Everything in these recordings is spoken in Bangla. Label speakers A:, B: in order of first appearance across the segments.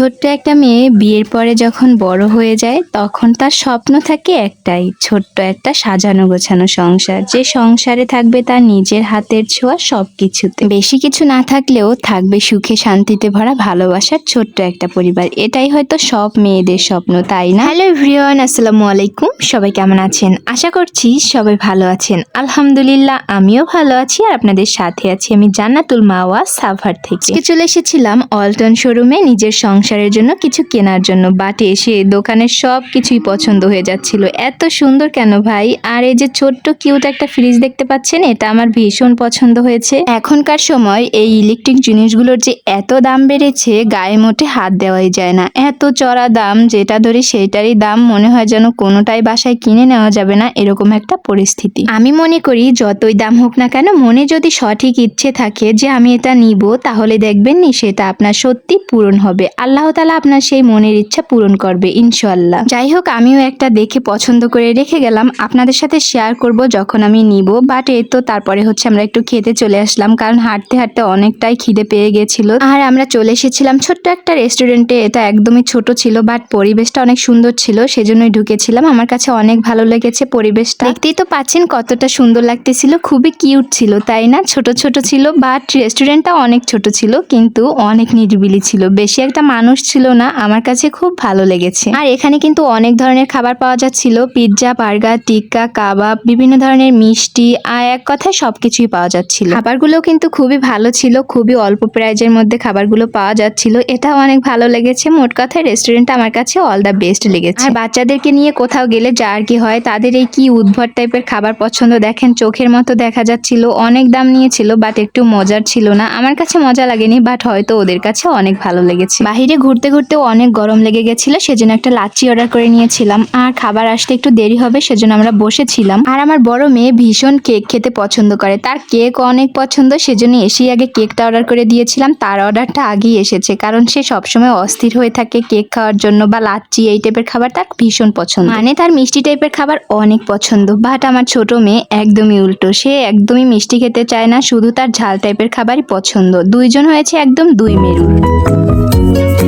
A: ছোট্ট একটা মেয়ে বিয়ের পরে যখন বড় হয়ে যায় তখন তার স্বপ্ন থাকে একটাই ছোট্ট একটা সাজানো গোছানো সংসার। যে সংসারে থাকবে তার নিজের হাতের ছোঁয়া সবকিছুতে। বেশি কিছু না থাকলেও থাকবে সুখে শান্তিতে ভরা ভালোবাসার ছোট্ট একটা পরিবার। এটাই হয়তো সব মেয়েদের স্বপ্ন তাই না? হ্যালো এভরিওয়ান আসসালামু আলাইকুম। সবাই কেমন আছেন? আশা করছি সবাই ভালো আছেন। আলহামদুলিল্লাহ আমিও ভালো আছি আর আপনাদের সাথে আছি আমি জান্নাতুল মাওয়া সাভার থেকে। চলে এসেছিলাম অল্টন শোরুমে নিজের সংসারের জন্য কিছু কেনার জন্য বাট এসে দোকানের সব কিছুই পছন্দ হয়ে যাচ্ছিল। এত সুন্দর কেন ভাই? আর এই যে ছোট্ট কিউট একটা ফ্রিজ দেখতে পাচ্ছেন, এটা আমার ভীষণ পছন্দ হয়েছে। এখনকার সময় এই ইলেকট্রিক জিনিসগুলোর যে এত দাম বেড়েছে, গায়ে মোটে হাত দেওয়াই যায় না। এত চড়া দাম, যেটা ধরে সেইটারই দাম, মনে হয় যেন কোনোটাই বাসায় কিনে নেওয়া যাবে না, এরকম একটা পরিস্থিতি। আমি মনে করি, যতই দাম হোক না কেন, মনে যদি সঠিক ইচ্ছে থাকে যে আমি এটা নিব, তাহলে দেখবেন নি সেটা আপনার সত্যি পূরণ হবে। আল্লাহ তালা আপনার সেই মনের ইচ্ছা পূরণ করবে ইনশাল্লাহ যাই হোক আমিও একটা দেখে পছন্দ করে রেখে গেলাম। আপনাদের সাথে শেয়ার করব যখন আমি নিব বাট এই তো তারপরে হচ্ছে আমরা একটু খেতে চলে আসলাম, কারণ হাঁটতে হাঁটতে অনেকটাই খিদে পেয়ে গেছিল। আর আমরা চলে এসেছিলাম ছোট্ট একটা রেস্টুরেন্টে এটা একদমই ছোট ছিল বাট পরিবেশটা অনেক সুন্দর ছিল, সেজন্যই ঢুকেছিলাম। আমার কাছে অনেক ভালো লেগেছে পরিবেশটা। দেখতেই তো পাচ্ছেন কতটা সুন্দর লাগতেছিল, খুবই কিউট ছিল, তাই না? ছোট ছোট ছিল বাট রেস্টুরেন্টটা অনেক ছোট ছিল, কিন্তু অনেক নিরিবিলি ছিল। বেশি একটা মানুষ ছিল না, আমার কাছে খুব ভালো লেগেছে। আর এখানে কিন্তু অনেক ধরনের খাবার পাওয়া যাচ্ছিল। পিৎজা, বার্গার, টিক্কা, কাবাব, বিভিন্ন ধরনের মিষ্টি, আর এক কথায় সবকিছুই পাওয়া যাচ্ছিল। খাবারগুলো কিন্তু খুবই ভালো ছিল। খুবই অল্প প্রাইজের মধ্যে খাবারগুলো পাওয়া যাচ্ছিল। এটাও অনেক ভালো লেগেছে। মোট কথায় রেস্টুরেন্ট আমার কাছে অল দ্য বেস্ট লেগেছে। আর বাচ্চাদেরকে নিয়ে কোথাও গেলে যা আর কি হয়, তাদের এই কি উদ্ভট টাইপের খাবার পছন্দ দেখেন, চোখের মতো দেখা যাচ্ছিল। অনেক দাম নিয়েছিল বাট একটু মজার ছিল না। আমার কাছে মজা লাগেনি বাট হয়তো ওদের কাছে অনেক ভালো লেগেছে। বাহিরে ঘুরতে ঘুরতে অনেক গরম লেগে গেছিল, সেজন্য একটা লাচ্ছি অর্ডার করে নিয়েছিলাম। আর খাবার আসতে একটু দেরি হবে, সেজন্য আমরা বসেছিলাম। আর আমার বড় মেয়ে ভীষণ কেক খেতে পছন্দ করে। তার কেক অনেক পছন্দ, সেজন্য এসেই আগে কেকটা অর্ডার করে দিয়েছিলাম। তার অর্ডারটা আগেই এসেছে, কারণ সে সবসময় অস্থির হয়ে থাকে কেক খাওয়ার জন্য বা লাচ্ছি এই টাইপের খাবার তার ভীষণ পছন্দ। মানে তার মিষ্টি টাইপের খাবার অনেক পছন্দ বাট আমার ছোট মেয়ে একদমই উল্টো। সে একদমই মিষ্টি খেতে চায় না, শুধু তার ঝাল টাইপের খাবারই পছন্দ। দুইজন হয়েছে একদম দুই আর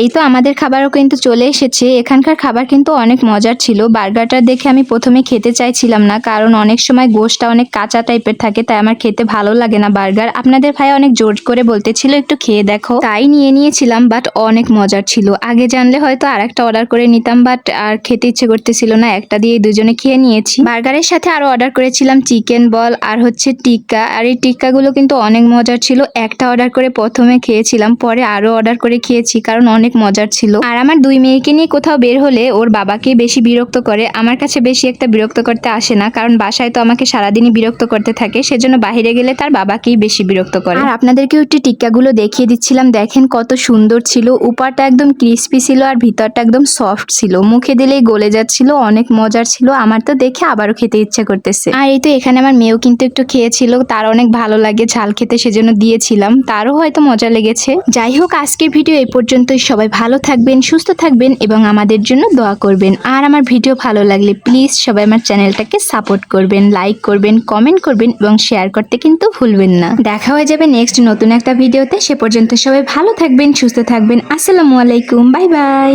A: এই তো আমাদের খাবারও কিন্তু চলে এসেছে। এখানকার খাবার কিন্তু অনেক মজার ছিল। বার্গারটা দেখে আমি প্রথমে খেতে চাইছিলাম না, কারণ অনেক সময় গোশটা অনেক কাঁচা টাইপের থাকে, তাই আমার খেতে ভালো লাগে না বার্গার। আপনাদের ভাই অনেক জোর করে বলতেছিল, একটু খেয়ে দেখো। তাই নিয়ে নিয়েছিলাম বাট অনেক মজার ছিল। আগে জানলে হয়তো আর একটা অর্ডার করে নিতাম বাট আর খেতে ইচ্ছে করতেছিল না, একটা দিয়ে দুজনে খেয়ে নিয়েছি। বার্গারের সাথে আরও অর্ডার করেছিলাম চিকেন বল আর হচ্ছে টিক্কা। আর এই টিক্কাগুলো কিন্তু অনেক মজার ছিল। একটা অর্ডার করে প্রথমে খেয়েছিলাম, পরে আরও অর্ডার করে খেয়েছি, কারণ অনেক মজার ছিল। আর আমার দুই মেয়েকে নিয়ে কোথাও বের হলে ওর বাবাকে বেশি বিরক্ত করে। আমার কাছে বেশি একটা বিরক্ত করতে আসে না কারণ বাসায় তো আমাকে সারাদিনই বিরক্ত করতে থাকে সেজন্য বাইরে গেলে তার বাবাকেই বেশি বিরক্ত করে। আর আপনাদেরকে একটু টিক্কাগুলো দেখিয়ে দিচ্ছিলাম দেখেন কত সুন্দর ছিল। উপরটা একদম ক্রিস্পি ছিল আর ভিতরটা একদম সফট ছিল। মুখে দিলেই গলে যাচ্ছিল অনেক মজার ছিল। আমার তো দেখে আবারও খেতে ইচ্ছে করতেছে। আর এই তো এখানে আমার মেয়েও কিন্তু একটু খেয়েছিল তার অনেক ভালো লাগে ঝাল খেতে সেজন্য দিয়েছিলাম। তারও হয়তো মজা লেগেছে। যাই হোক আজকের ভিডিও এই পর্যন্তই। সবাই ভালো থাকবেন, সুস্থ থাকবেন এবং আমাদের জন্য দোয়া করবেন। আর আমার ভিডিও ভালো লাগলে প্লিজ সবাই আমার চ্যানেলটাকে সাপোর্ট করবেন লাইক করবেন কমেন্ট করবেন এবং শেয়ার করতে কিন্তু ভুলবেন না। দেখা হয়ে যাবে নেক্সট নতুন একটা ভিডিওতে। সে পর্যন্ত সবাই ভালো থাকবেন, সুস্থ থাকবেন। আসসালামু আলাইকুম বাই বাই